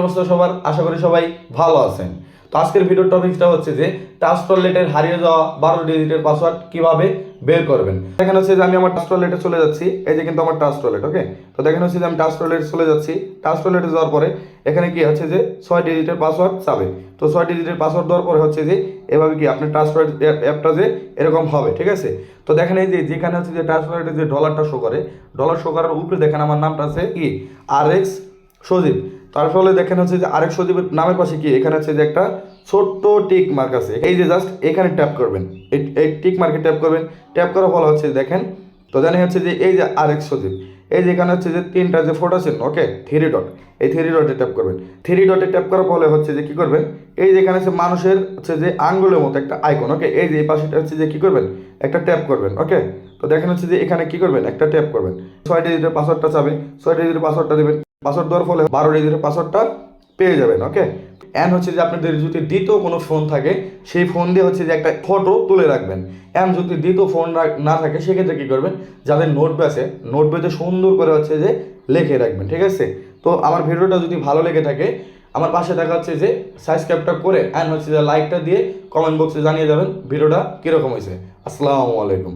অবস্থা সবার, আশা করি সবাই ভালো আছেন। তো আজকের ভিডিওর টপিকটা হচ্ছে যে টাস্টলেটের হারিয়ে যাওয়া বারো ডিজিটের পাসওয়ার্ড কীভাবে বের করবেন। এখানে হচ্ছে যে আমি আমার টাস্টলেটে চলে যাচ্ছি, এই যে কিন্তু আমার টাস্টলেট ওকে তো দেখেন হচ্ছে যে আমি টাস্টলেটে চলে যাচ্ছি টাস্টলেটে যাওয়ার পরে এখানে কি হচ্ছে যে ছয় ডিজিটের পাসওয়ার্ড চাবে তো ছয় ডিজিটের পাসওয়ার্ড দেওয়ার পরে হচ্ছে যে, এভাবে কি আপনার ট্রান্সফার অ্যাপটা যে এরকম হবে, ঠিক আছে? তো দেখেন এই যে, যেখানে হচ্ছে যে ট্রান্সফারের যে ডলারটা শো করে ডলার শো করার উপরে দেখেন আমার নামটা আছে কি? আর এক্স সজীব। তার ফলে দেখেন হচ্ছে যে আরেক সজীবের নামের পাশে কি? এখানে হচ্ছে যে একটা ছোট্ট টিক মার্ক আছে। এই যে জাস্ট এখানে ট্যাপ করবেন। এই টিক মার্কে ট্যাপ করবেন। ট্যাপ করার ফলে হচ্ছে দেখেন, তো জানি হচ্ছে যে এই যে আরেক সজীব, এই যে এখানে হচ্ছে যে তিনটা যে ফোটো আছে ওকে থ্রি ডট এই থ্রি ডটে ট্যাপ করবেন। থ্রি ডটে ট্যাপ করার ফলে হচ্ছে যে কি করবেন? এই যে এখানে হচ্ছে মানুষের হচ্ছে যে আঙ্গুলের মতো একটা আইকন ওকে এই যে এই পাশেটা হচ্ছে যে কি করবেন? একটা ট্যাপ করবেন ওকে তো দেখেন হচ্ছে যে এখানে কি করবেন? একটা ট্যাপ করবেন। ছয় ডিজিটের পাসওয়ার্ডটা চাবে। ছয় ডিজিটের পাসওয়ার্ডটা দেবেন। পাসওয়ার্ড দেওয়ার ফলে বারো ডিজিটের পাসওয়ার্ডটা পেয়ে যাবেন ওকে অ্যান্ড হচ্ছে যে আপনাদের যদি দ্বিতীয় কোনো ফোন থাকে, সেই ফোন দিয়ে হচ্ছে যে একটা ফটো তুলে রাখবেন। অ্যান্ড যদি দ্বিতীয় ফোন না থাকে, সেক্ষেত্রে কী করবেন? যাদের নোট আছে নোট বইতে সুন্দর করে হচ্ছে যে লিখে রাখবেন, ঠিক আছে? তো আমার ভিডিওটা যদি ভালো লেগে থাকে, আমার পাশে দেখা হচ্ছে যে সাবস্ক্রাইবটা করে অ্যান্ড হচ্ছে যে লাইকটা দিয়ে কমেন্ট বক্সে জানিয়ে যাবেন, ভিডিওটা কীরকম হয়েছে। আসসালামু আলাইকুম।